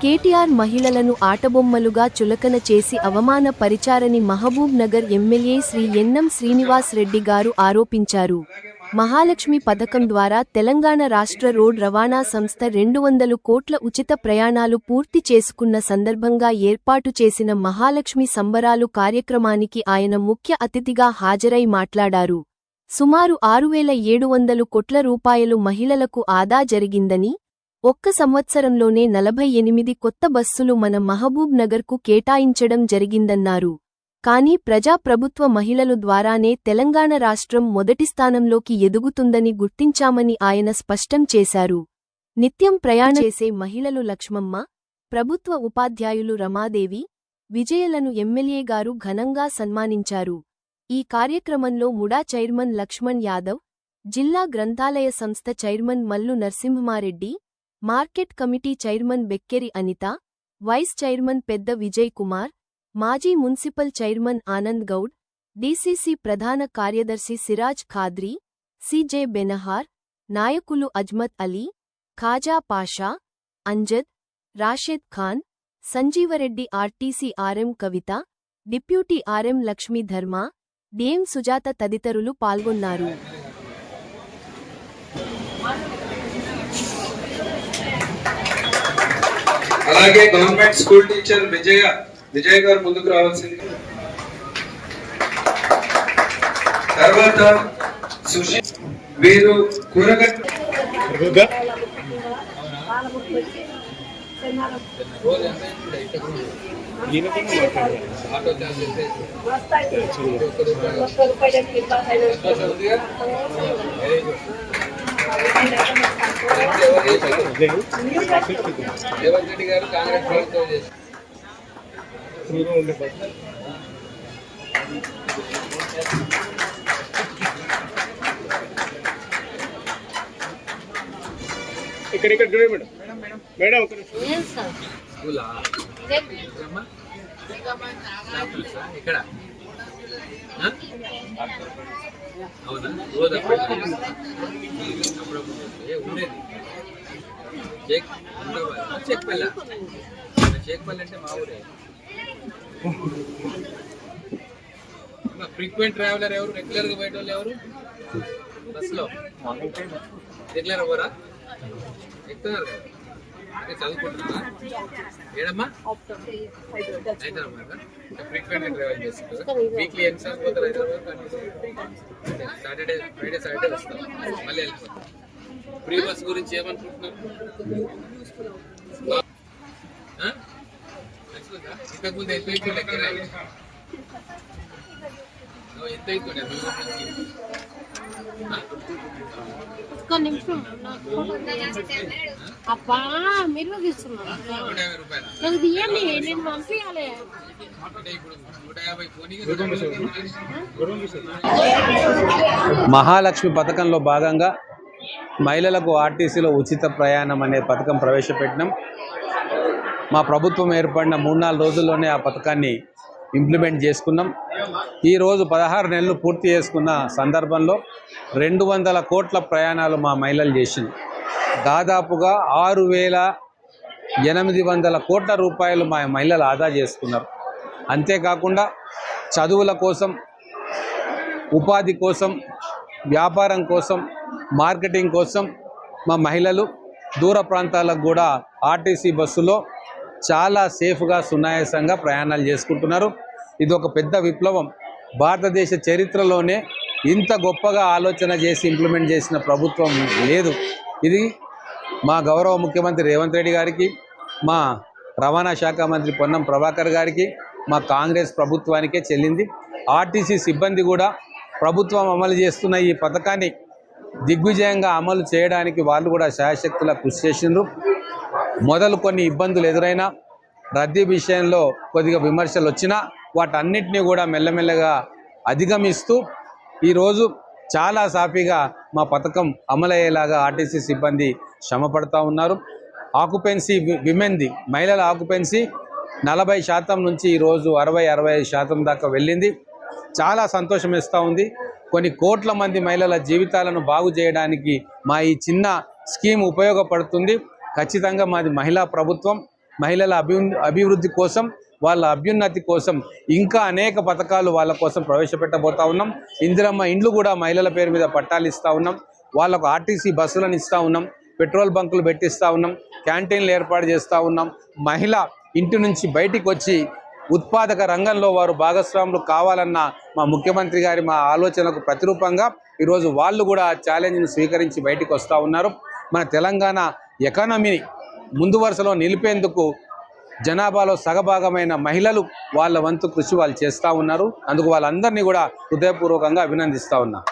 కేటీఆర్ మహిళలను ఆటబొమ్మలుగా చులకన చేసి అవమాన పరిచారని మహబూబ్ నగర్ ఎమ్మెల్యే శ్రీ ఎన్నం శ్రీనివాస్ రెడ్డి గారు ఆరోపించారు. మహాలక్ష్మి పథకం ద్వారా తెలంగాణ రాష్ట్ర రోడ్ రవాణా సంస్థ రెండు వందలు కోట్ల ఉచిత ప్రయాణాలు పూర్తి చేసుకున్న సందర్భంగా ఏర్పాటు చేసిన మహాలక్ష్మి సంబరాలు కార్యక్రమానికి ఆయన ముఖ్య అతిథిగా హాజరై మాట్లాడారు. సుమారు ఆరు వేల ఏడు వందలు కోట్ల రూపాయలు మహిళలకు ఆదా జరిగిందని ఒక్క సంవత్సరంలోనే నలభై ఎనిమిది కొత్త బస్సులు మన మహబూబ్ నగర్కు కేటాయించడం జరిగిందన్నారు. కానీ ప్రజాప్రభుత్వ మహిళలు ద్వారానే తెలంగాణ రాష్ట్రం మొదటి స్థానంలోకి ఎదుగుతుందని గుర్తించామని ఆయన స్పష్టం చేశారు. నిత్యం ప్రయాణ చేసే మహిళలు లక్ష్మమ్మ ప్రభుత్వ ఉపాధ్యాయులు రమాదేవి విజయలను ఎమ్మెల్యే గారు ఘనంగా సన్మానించారు. ఈ కార్యక్రమంలో ముడా చైర్మన్ లక్ష్మణ్ యాదవ్ జిల్లా గ్రంథాలయ సంస్థ chairman Mallu Narasimhareddy market committee chairman Bekkeri Anitha vice chairman పెద్ద విజయ్ కుమార్ మాజీ municipal chairman Anand Goud DCC ప్రధాన కార్యదర్శి సిరాజ్ ఖాద్రీ సిజే బెనహార్ నాయకులు Ajmat Ali Khaja Pasha Amjad Rashed Khan Sanjeevareddy RTC RM Kavitha deputy RM Lakshmi Dharma DM Sujatha తదితరులు పాల్గొన్నారు. అలాగే government school teacher Vijaya Vijay గారు ముందుకు రావాల్సింది తర్వాత సుశీ వీరు కూరగాయ రేవంత్ రెడ్డి గారు కాంగ్రెస్ ప్రభుత్వం చేసి ఇక్కడ ఇక్కడ చూడండి మేడం మేడం ఒక నిమిషం. అవునా? రోజు అప్పుడప్పుడు ఏ, ఉండేది షేక్ ఉండవా? షేక్పల్లి షేక్పల్లి అంటే మా ఊరే. ఫ్రీక్వెంట్ ట్రావెలర్ ఎవరు? రెగ్యులర్గా పోయేటోళ్ళు ఎవరు? బస్సులో రెగ్యులర్ అవ్వరా ఎక్కుతున్నారు కదా. అంటే చదువుకుంటున్నారా? ఏడమ్మా? హైదరాబాద్ ఫ్రీక్వెంట్ ట్రావెల్ చేస్తుంటారు వీక్లీ ఎన్ని ఎన్నిసార్లు పోతారు హైదరాబాద్ సాటర్డే ఫ్రైడే సాటర్డే వస్తారు? మళ్ళీ వెళ్ళిపోతారు? ఫ్రీ బస్ గురించి ఏమనుకుంటున్నారు? ఆ? నచ్చుతుందా? ఇంతకుముందు ఎంత అవుతుండే కిరాయి ఎంత అవుతుండే ఒక్క నిమిషం. అబ్బా మీరు తీస్తున్నారు నాకు తీయండి నేను పంపించాలి మహాలక్ష్మి పథకంలో భాగంగా మహిళలకు ఆర్టీసీలో ఉచిత ప్రయాణం అనే పథకం ప్రవేశపెట్టినాం. మా ప్రభుత్వం ఏర్పడిన మూడు నాలుగు రోజుల్లోనే ఆ పథకాన్ని ఇంప్లిమెంట్ చేసుకున్నాం. ఈరోజు పదహారు నెలలు పూర్తి చేసుకున్న సందర్భంలో రెండు వందల కోట్ల ప్రయాణాలు మా మహిళలు చేసింది. దాదాపుగా ఆరు వేల ఎనిమిది వందల కోట్ల రూపాయలు మా మహిళలు ఆదా చేసుకున్నారు. అంతేకాకుండా చదువుల కోసం ఉపాధి కోసం వ్యాపారం కోసం మార్కెటింగ్ కోసం మా మహిళలు దూర ప్రాంతాలకు కూడా ఆర్టీసీ బస్సులో చాలా సేఫ్గా సునాయాసంగా ప్రయాణాలు చేసుకుంటున్నారు. ఇది ఒక పెద్ద విప్లవం. భారతదేశ చరిత్రలోనే ఇంత గొప్పగా ఆలోచన చేసి ఇంప్లిమెంట్ చేసిన ప్రభుత్వం లేదు. ఇది మా గౌరవ ముఖ్యమంత్రి రేవంత్ రెడ్డి గారికి మా రవాణా శాఖ మంత్రి పొన్నం ప్రభాకర్ గారికి మా కాంగ్రెస్ ప్రభుత్వానికే చెల్లింది. ఆర్టీసీ సిబ్బంది కూడా ప్రభుత్వం అమలు చేస్తున్న ఈ పథకాన్ని దిగ్విజయంగా అమలు చేయడానికి వాళ్ళు కూడా శాయశక్తుల కృషి చేసిండ్రు. మొదలు కొన్ని ఇబ్బందులు ఎదురైనా రద్దీ విషయంలో కొద్దిగా విమర్శలు వచ్చినా వాటన్నిటినీ కూడా మెల్లమెల్లగా అధిగమిస్తూ ఈరోజు చాలా సాఫీగా మా పథకం అమలయ్యేలాగా ఆర్టీసీ సిబ్బంది శ్రమపడతా ఉన్నారు. ఆక్యుపెన్సీ వి- విమెన్ది మహిళల ఆక్యుపెన్సీ నలభై శాతం నుంచి ఈరోజు అరవై అరవై ఐదు శాతం దాకా వెళ్ళింది. చాలా సంతోషం ఇస్తూ ఉంది. కొన్ని కోట్ల మంది మహిళల జీవితాలను బాగు చేయడానికి మా ఈ చిన్న స్కీమ్ ఉపయోగపడుతుంది. ఖచ్చితంగా మాది మహిళా ప్రభుత్వం మహిళల అభివృద్ధి కోసం వాళ్ళ అభ్యున్నతి కోసం ఇంకా అనేక పథకాలు వాళ్ళ కోసం ప్రవేశపెట్టబోతా ఉన్నాం. ఇందిరమ్మ ఇండ్లు కూడా మహిళల పేరు మీద పట్టాలు ఇస్తూ ఉన్నాం. వాళ్ళకు ఆర్టీసీ బస్సులను ఇస్తూ ఉన్నాం. పెట్రోల్ బంకులు పెట్టిస్తూ ఉన్నాం. క్యాంటీన్లు ఏర్పాటు చేస్తూ ఉన్నాం. మహిళ ఇంటి నుంచి బయటికి వచ్చి ఉత్పాదక రంగంలో వారు భాగస్వాములు కావాలన్న మా ముఖ్యమంత్రి గారి మా ఆలోచనకు ప్రతిరూపంగా ఈరోజు వాళ్ళు కూడా ఆ స్వీకరించి బయటికి వస్తూ ఉన్నారు. మన తెలంగాణ ఎకానమీని ముందు వరుసలో నిలిపేందుకు జనాభాలో సగభాగమైన మహిళలు వాళ్ళ వంతు కృషి వాళ్ళు చేస్తూ ఉన్నారు. అందుకు వాళ్ళందరినీ కూడా హృదయపూర్వకంగా అభినందిస్తూ ఉన్నా.